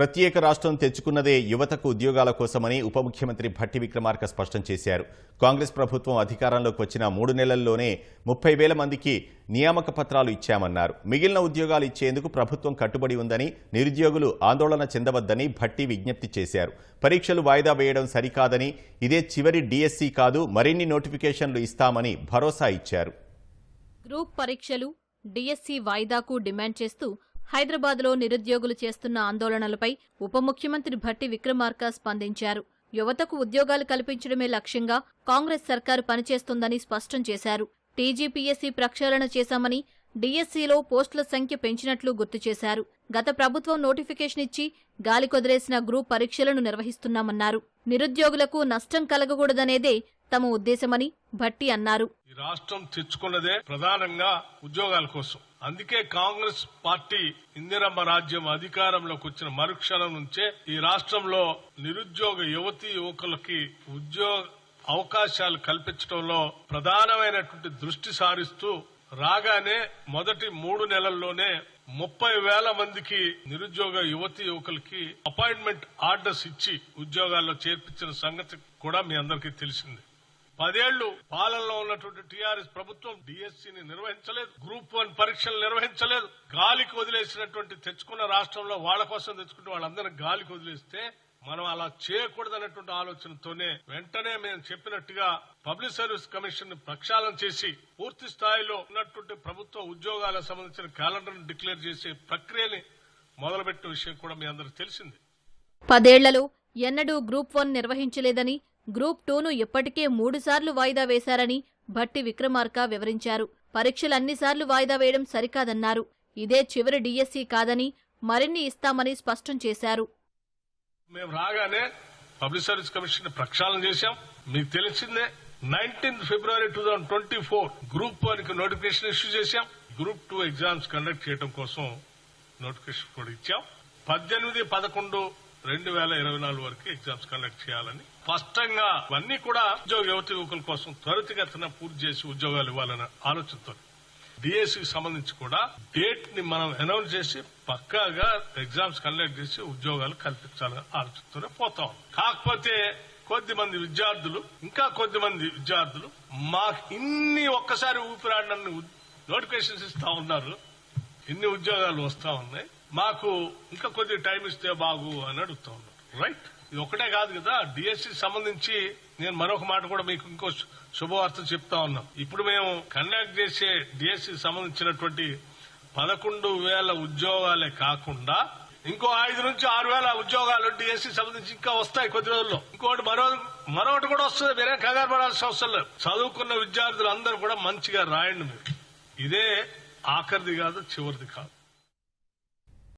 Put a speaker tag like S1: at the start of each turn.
S1: ప్రత్యేక రాష్ట్రం తెచ్చుకున్నదే యువతకు ఉద్యోగాల కోసమని ఉప ముఖ్యమంత్రి భట్టి విక్రమార్క స్పష్టం చేశారు. కాంగ్రెస్ ప్రభుత్వం అధికారంలోకి వచ్చిన మూడు నెలల్లోనే ముప్పై వేల మందికి నియామక పత్రాలు ఇచ్చామన్నారు. మిగిలిన ఉద్యోగాలు ఇచ్చేందుకు ప్రభుత్వం కట్టుబడి ఉందని నిరుద్యోగులు ఆందోళన చెందవద్దని భట్టి విజ్ఞప్తి చేశారు. పరీక్షలు వాయిదా వేయడం సరికాదని ఇదే చివరి డిఎస్సి కాదు మరిన్ని నోటిఫికేషన్లు ఇస్తామని భరోసా ఇచ్చారు.
S2: గ్రూప్ పరీక్షలు డిఎస్సి వాయిదాకు డిమాండ్ చేస్తూ హైదరాబాద్లో నిరుద్యోగులు చేస్తున్న ఆందోళనలపై ఉప ముఖ్యమంత్రి భట్టి విక్రమార్క స్పందించారు. యువతకు ఉద్యోగాలు కల్పించడమే లక్ష్యంగా కాంగ్రెస్ సర్కారు పనిచేస్తోందని స్పష్టం చేశారు. టీజీపీఎస్సీ ప్రక్షాళన చేశామని డిఎస్సీలో పోస్టుల సంఖ్య పెంచినట్లు గుర్తు చేశారు. గత ప్రభుత్వం నోటిఫికేషన్ ఇచ్చి గాలి కొదిలేసిన గ్రూప్ పరీక్షలను నిర్వహిస్తున్నామన్నారు. నిరుద్యోగులకు నష్టం కలగకూడదనేదే తమ ఉద్దేశమని భట్టి అన్నారు.
S3: ఈ రాష్ట్రం తెచ్చుకున్నదే ప్రధానంగా ఉద్యోగాల కోసం. అందుకే కాంగ్రెస్ పార్టీ ఇందిరమ్మ రాజ్యం అధికారంలోకి వచ్చిన మరుక్షణం నుంచే ఈ రాష్ట్రంలో నిరుద్యోగ యువతి యువకులకి ఉద్యోగ అవకాశాలు కల్పించడంలో ప్రధానమైనటువంటి దృష్టి సారిస్తూ రాగానే మొదటి మూడు నెలల్లోనే ముప్పై వేల మందికి నిరుద్యోగ యువతి యువకులకి అపాయింట్మెంట్ ఆర్డర్స్ ఇచ్చి ఉద్యోగాల్లో చేర్పించిన సంగతి కూడా మీ అందరికీ తెలిసింది. పదేళ్ళు పాలనలో ఉన్నటువంటి టీఆర్ఎస్ ప్రభుత్వం డిఎస్సిని నిర్వహించలేదు గ్రూప్ వన్ పరీక్షలు నిర్వహించలేదు. గాలికి వదిలేసినటువంటి తెచ్చుకున్న రాష్ట్రంలో వాళ్ళ కోసం తెచ్చుకుంటే వాళ్ళందరినీ గాలికి వదిలేస్తే మనం అలా చేయకూడదనేటువంటి ఆలోచనతోనే వెంటనే మేము చెప్పినట్టుగా పబ్లిక్ సర్వీస్ కమిషన్ ప్రక్షాళన చేసి పూర్తి స్థాయిలో ఉన్నటువంటి ప్రభుత్వ ఉద్యోగాలకు సంబంధించిన క్యాలెండర్ను డిక్లేర్ చేసే ప్రక్రియని మొదలుపెట్టిన విషయం కూడా మీ అందరికి తెలిసింది.
S2: పదేళ్ళలో ఎన్నడూ గ్రూప్ వన్ నిర్వహించలేదని గ్రూప్ టూను ఇప్పటికే మూడుసార్లు వాయిదా వేశారని భట్టి విక్రమార్క వివరించారు. పరీక్షలు అన్నిసార్లు వాయిదా వేయడం సరికాదన్నారు. ఇదే చివరి డీఎస్సీ కాదని మరిన్ని ఇస్తామని స్పష్టం చేశారు.
S3: మేము రాగానే పబ్లిక్ సర్వీస్ కమిషన్ ప్రక్షాళన చేశాం. మీకు తెలిసిందే nineteen February two thousand twenty four group వన్కి నోటిఫికేషన్ ఇష్యూ చేశాం. గ్రూప్ టూ ఎగ్జామ్స్ కండక్ట్ చేయడం కోసం నోటిఫికేషన్ కూడా ఇచ్చాం. పద్దెనిమిది పదకొండు రెండు వేల ఇరవై నాలుగు వరకు ఎగ్జామ్స్ కండక్ట్ చేయాలని స్పష్టంగా అన్ని కూడా ఉద్యోగ యువతి యువకుల కోసం త్వరితగతిన పూర్తి చేసి ఉద్యోగాలు ఇవ్వాలన్న ఆలోచనతో డిఎస్సికి సంబంధించి కూడా డేట్ని మనం అనౌన్స్ చేసి పక్కాగా ఎగ్జామ్స్ కండక్ట్ చేసి ఉద్యోగాలు కల్పించాలని ఆలోచిస్తూనే పోతాం కాకపోతే కొద్దిమంది విద్యార్థులు ఇంకా కొద్దిమంది విద్యార్థులు మాకు ఇన్ని ఒక్కసారి ఊపిరాడినన్ని నోటిఫికేషన్స్ ఇస్తా ఉన్నారు. ఇన్ని ఉద్యోగాలు వస్తా ఉన్నాయి. మాకు ఇంకా కొద్ది టైం ఇస్తే బాగు అని అడుగుతా ఉన్నారు. రైట్ ఇది ఒకటే కాదు కదా డిఎస్సి సంబంధించి నేను మరొక మాట కూడా మీకు ఇంకో శుభవార్త చెప్తా ఉన్నాం. ఇప్పుడు మేము కండక్ట్ చేసే డిఎస్సి సంబంధించినటువంటి పదకొండు వేల ఉద్యోగాలే కాకుండా ఇంకో ఐదు నుంచి ఆరు వేల ఉద్యోగాలు డిఎస్సి సంబంధించి ఇంకా వస్తాయి కొద్ది రోజుల్లో. ఇంకోటి మరో మరొకటి కూడా వస్తుంది వేరే కంగారు పడాల్సిన అవసరం లేదు. చదువుకున్న విద్యార్థులు అందరూ కూడా మంచిగా రాయండి మీరు. ఇదే ఆఖరిది కాదు చివరిది కాదు.